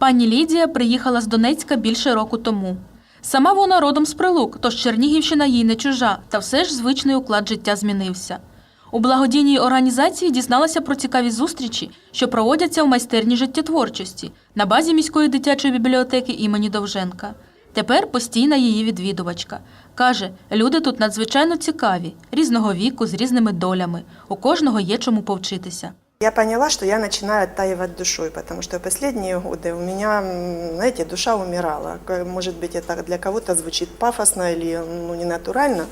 Пані Лідія приїхала з Донецька більше року тому. Сама вона родом з Прилук, тож Чернігівщина їй не чужа, та все ж звичний уклад життя змінився. У благодійній організації дізналася про цікаві зустрічі, що проводяться в майстерні життєтворчості на базі міської дитячої бібліотеки імені Довженка. Тепер постійна її відвідувачка. Каже, люди тут надзвичайно цікаві, різного віку, з різними долями. У кожного є чому повчитися. Я поняла, что я начинаю оттаивать душой, потому что последние годы у меня, м, знаете, душа умирала. К- Может быть, это для кого-то звучит пафосно или ну, ненатурально,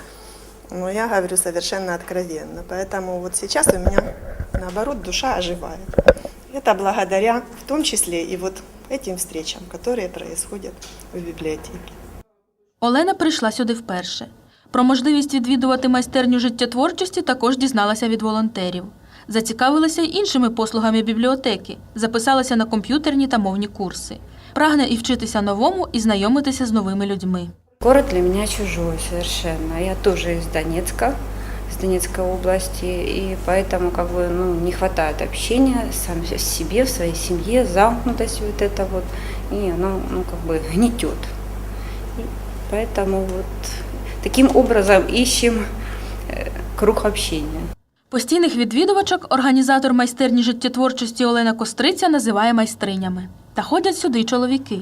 но я говорю совершенно откровенно. Поэтому вот сейчас у меня, наоборот, душа оживает. Это благодаря в том числе и вот этим встречам, которые происходят в библиотеке. Олена прийшла сюди вперше. Про можливість відвідувати майстерню життєтворчості також дізналася від волонтерів. Зацікавилася й іншими послугами бібліотеки, записалася на комп'ютерні та мовні курси. Прагне і вчитися новому, і знайомитися з новими людьми. Город для меня чужой совершенно. Я тоже из Донецка, из Донецкой области, и поэтому как бы ну, не хватает общения сам в себе, в своей семье, замкнутость вот это вот, и оно ну, как бы гнетет. И поэтому вот таким образом ищем э, круг общения. Постійних відвідувачок організатор майстерні життєтворчості Олена Костриця називає майстринями. Та ходять сюди чоловіки.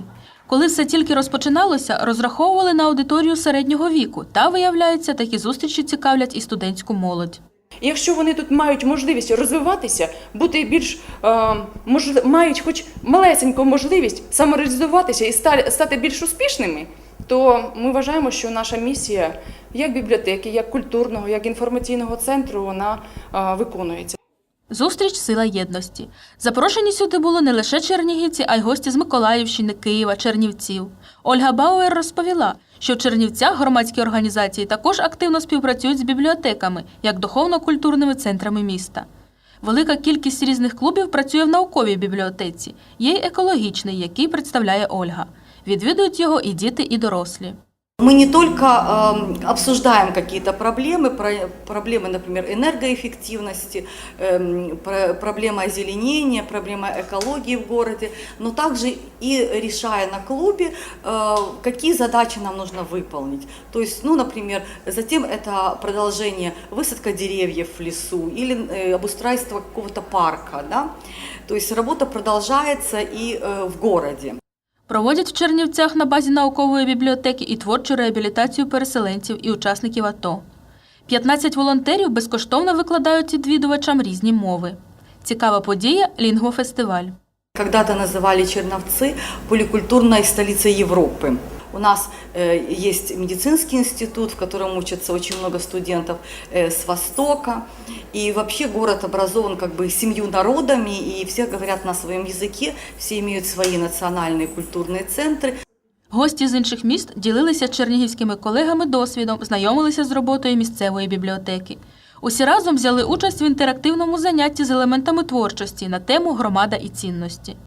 Коли все тільки розпочиналося, розраховували на аудиторію середнього віку, та, виявляється, такі зустрічі цікавлять і студентську молодь. Якщо вони тут мають можливість розвиватися, бути більш е, мож, мають хоч малесеньку можливість самореалізуватися і ста- стати більш успішними, то ми вважаємо, що наша місія як бібліотеки, як культурного, як інформаційного центру вона виконується. Зустріч сила єдності. Запрошені сюди були не лише чернігівці, а й гості з Миколаївщини, Києва, Чернівців. Ольга Бауер розповіла, що в Чернівцях громадські організації також активно співпрацюють з бібліотеками, як духовно-культурними центрами міста. Велика кількість різних клубів працює в науковій бібліотеці, є й екологічний, який представляє Ольга. Відвідують його і діти, і дорослі. Мы не только эм, обсуждаем какие-то проблемы, про- проблемы, например, энергоэффективности, эм, про- проблема озеленения, проблема экологии в городе, но также и решая на клубе, э, какие задачи нам нужно выполнить. То есть, ну, например, затем это продолжение высадка деревьев в лесу или э, обустройство какого-то парка, да. То есть работа продолжается и э, в городе. Проводять в Чернівцях на базі наукової бібліотеки і творчу реабілітацію переселенців і учасників АТО. 15 волонтерів безкоштовно викладають відвідувачам різні мови. Цікава подія лінгвофестиваль. Когда-то называли Черновцы поликультурной столицей Европы. У нас э, есть медицинский институт, в котором учатся очень много студентов э, с Востока. И вообще город образован как бы семью народами, и все говорят на своем языке, все имеют свои национальные культурные центры. Гості з інших міст ділилися з чернігівськими колегами досвідом, знайомилися з роботою місцевої бібліотеки. Усі разом взяли участь в інтерактивному занятті з елементами творчості на тему Громада і цінності.